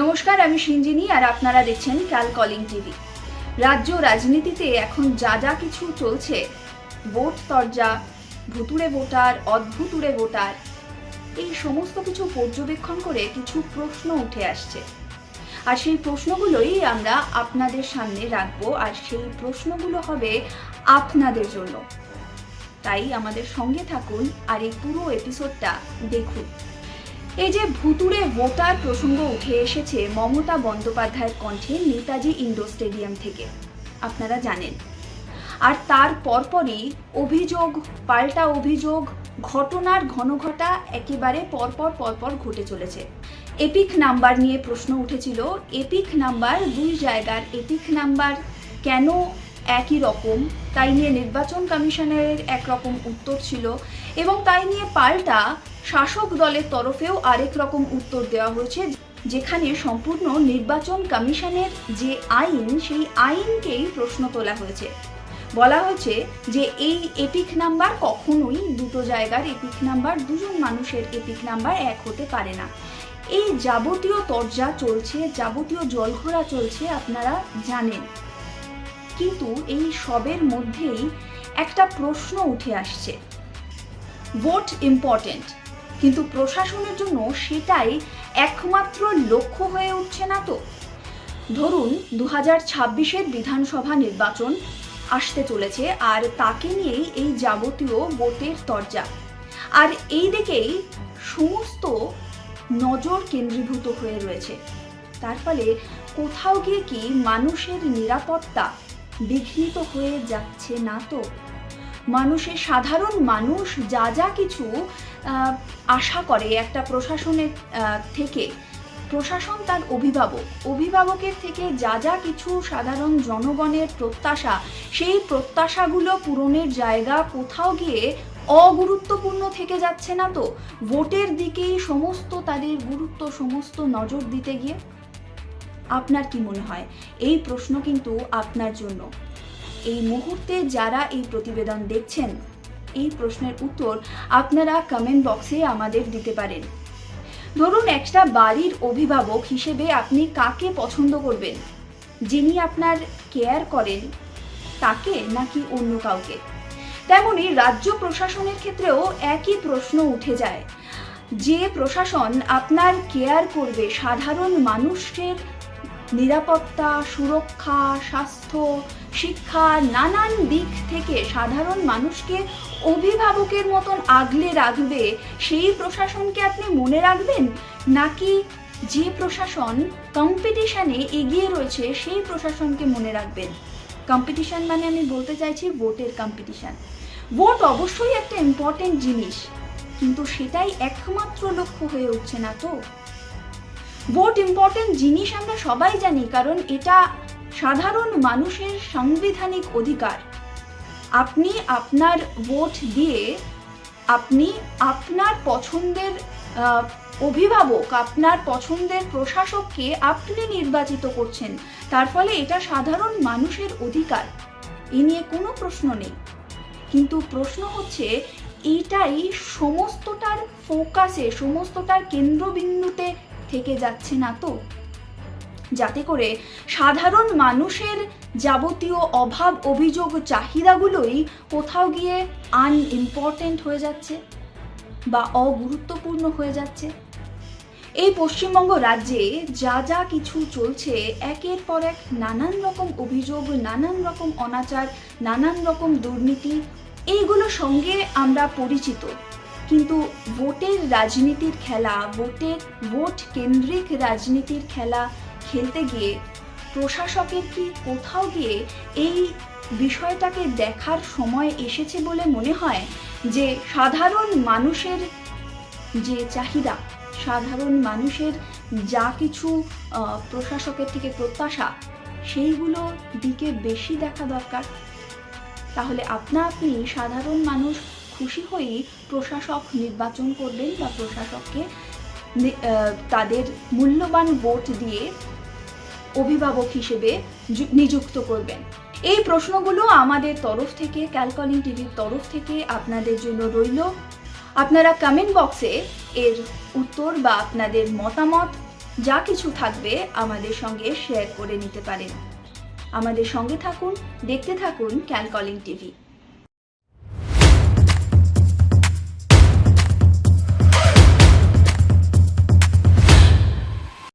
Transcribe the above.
নমস্কার, আমি সিঞ্জিনী আর আপনারা দেখছেন ক্যাল কলিং টিভি। রাজ্য রাজনীতিতে এখন যা যা কিছু চলছে, ভোট তরজা, ভুতুড়ে ভোটার, অদ্ভুতুড়ে ভোটার, এই সমস্ত কিছু পর্যবেক্ষণ করে কিছু প্রশ্ন উঠে আসছে। আর সেই প্রশ্নগুলোই আমরা আপনাদের সামনে রাখব, আর সেই প্রশ্নগুলো হবে আপনাদের জন্য। তাই আমাদের সঙ্গে থাকুন আর এই পুরো এপিসোডটা দেখুন। এই যে ভুতুড়ে ভোটার প্রসঙ্গ উঠে এসেছে মমতা বন্দ্যোপাধ্যায়ের কণ্ঠে নেতাজি ইন্ডোর স্টেডিয়াম থেকে। আপনারা জানেন। আর তার পরপরই অভিযোগ, পাল্টা অভিযোগ, ঘটনার ঘনঘটা একেবারে পরপর পরপর ঘটে চলেছে। এপিক নাম্বার নিয়ে প্রশ্ন উঠেছিল, এপিক নাম্বার দুই জায়গার এপিক নাম্বার কেন একই রকম? তাই নিয়ে নির্বাচন কমিশনের একরকম উত্তর ছিল এবং তাই নিয়ে পাল্টা শাসক দলের তরফেও আরেক রকম উত্তর দেওয়া হয়েছে, যেখানে সম্পূর্ণ নির্বাচন কমিশনের যে আইন, সেই আইনকেই প্রশ্ন তোলা হয়েছে। বলা হয়েছে যে এই এপিক নাম্বার কখনোই দুটো জায়গার এপিক নাম্বার, দুজন মানুষের এপিক নাম্বার এক হতে পারে না। এই যাবতীয় তরজা চলছে, যাবতীয় জলঘোলা চলছে, আপনারা জানেন। কিন্তু এই সবের মধ্যেই একটা প্রশ্ন উঠে আসছে। Vote important. কিন্তু প্রশাসনের জন্য সেটাই একমাত্র লক্ষ্য হয়ে উঠছে না তো। ধরুন দু হাজার বিধানসভা নির্বাচন আসতে চলেছে আর তাকে নিয়েই এই যাবতীয় ভোটের তরজা। আর এই দিকেই সমস্ত নজর কেন্দ্রীভূত হয়ে রয়েছে। তার ফলে কোথাও গিয়ে কি মানুষের নিরাপত্তা বিঘ্নিত হয়ে যাচ্ছে না তো? মানুষের সাধারণ মানুষ যা যা কিছু আশা করে একটা প্রশাসনের থেকে। প্রশাসন তার অভিভাবক। অভিভাবকের থেকে যা যা কিছু সাধারণ জনগণের প্রত্যাশা, সেই প্রত্যাশাগুলো পূরণের জায়গা কোথাও গিয়ে অগুরুত্বপূর্ণ থেকে যাচ্ছে না তো? ভোটের দিকেই সমস্ত তাদের গুরুত্ব, সমস্ত নজর দিতে গিয়ে? আপনার কি মনে হয়? এই প্রশ্ন কিন্তু আপনার জন্য। এই মুহূর্তে যারা এই প্রতিবেদন দেখছেন, এই প্রশ্নের উত্তর আপনারা কমেন্ট বক্সে আমাদের দিতে পারেন। ধরুন একটা বাড়ির অভিভাবক হিসেবে আপনি কাকে পছন্দ করবেন? যিনি আপনার কেয়ার করেন, তাকে নাকি অন্য কাউকে? তেমনি রাজ্য প্রশাসনের ক্ষেত্রেও একই প্রশ্ন উঠে যায়। যে প্রশাসন আপনার কেয়ার করবে সাধারণ মানুষের নিরাপত্তা, সুরক্ষা, স্বাস্থ্য, শিক্ষা নানান দিক থেকে সাধারণ মানুষকে অভিভাবকের মতন আগলে রাখবে, সেই প্রশাসনকে আপনি মনে রাখবেন? নাকি যে প্রশাসন কম্পিটিশনে এগিয়ে রয়েছে, সেই প্রশাসনকে মনে রাখবেন? কম্পিটিশন মানে আমি বলতে চাইছি ভোটের কম্পিটিশন ভোট অবশ্যই একটা ইম্পর্টেন্ট জিনিস, কিন্তু সেটাই একমাত্র লক্ষ্য হয়ে উঠছে না তো? ভোট ইম্পর্টেন্ট জিনিস আমরা সবাই জানি, কারণ এটা সাধারণ মানুষের সাংবিধানিক অধিকার। আপনি আপনার ভোট দিয়ে আপনি আপনার পছন্দের অভিভাবক, আপনার পছন্দের প্রশাসককে আপনি নির্বাচিত করছেন। তার ফলে এটা সাধারণ মানুষের অধিকার। এ নিয়ে কোনো প্রশ্ন নেই। কিন্তু প্রশ্ন হচ্ছে, এইটাই সমস্তটার ফোকাসে সমস্তটার কেন্দ্রবিন্দুতে থেকে যাচ্ছে না তো? যাতে করে সাধারণ মানুষের যাবতীয় অভাব, অভিযোগ, চাহিদাগুলোই কোথাও গিয়ে আনইম্পর্টেন্ট হয়ে যাচ্ছে বা অগুরুত্বপূর্ণ হয়ে যাচ্ছে। এই পশ্চিমবঙ্গ রাজ্যে যা যা কিছু চলছে, একের পর এক নানান রকম অভিযোগ, নানান রকম অনাচার, নানান রকম দুর্নীতি এইগুলোর সঙ্গে আমরা পরিচিত। কিন্তু ভোটের রাজনীতির খেলা, ভোটের ভোট কেন্দ্রিক রাজনীতির খেলা খেলতে গিয়ে প্রশাসকের কি কোথাও গিয়ে এই বিষয়টাকে দেখার সময় এসেছে বলে মনে হয়? যে সাধারণ মানুষের যে চাহিদা, সাধারণ মানুষের যা কিছু প্রশাসকের থেকে প্রত্যাশা, সেইগুলো দিকে বেশি দেখা দরকার। তাহলে আপনা আপনি সাধারণ মানুষ খুশি হয়েই প্রশাসক নির্বাচন করবেন বা প্রশাসককে তাদের মূল্যবান ভোট দিয়ে অভিভাবক হিসেবে নিযুক্ত করবেন। এই প্রশ্নগুলো আমাদের তরফ থেকে, ক্যালকলিং টিভির তরফ থেকে আপনাদের জন্য রইল। আপনারা কমেন্ট বক্সে এর উত্তর বা আপনাদের মতামত, যা কিছু থাকবে আমাদের সঙ্গে শেয়ার করে নিতে পারেন। আমাদের সঙ্গে থাকুন, দেখতে থাকুন ক্যালকলিং টিভি।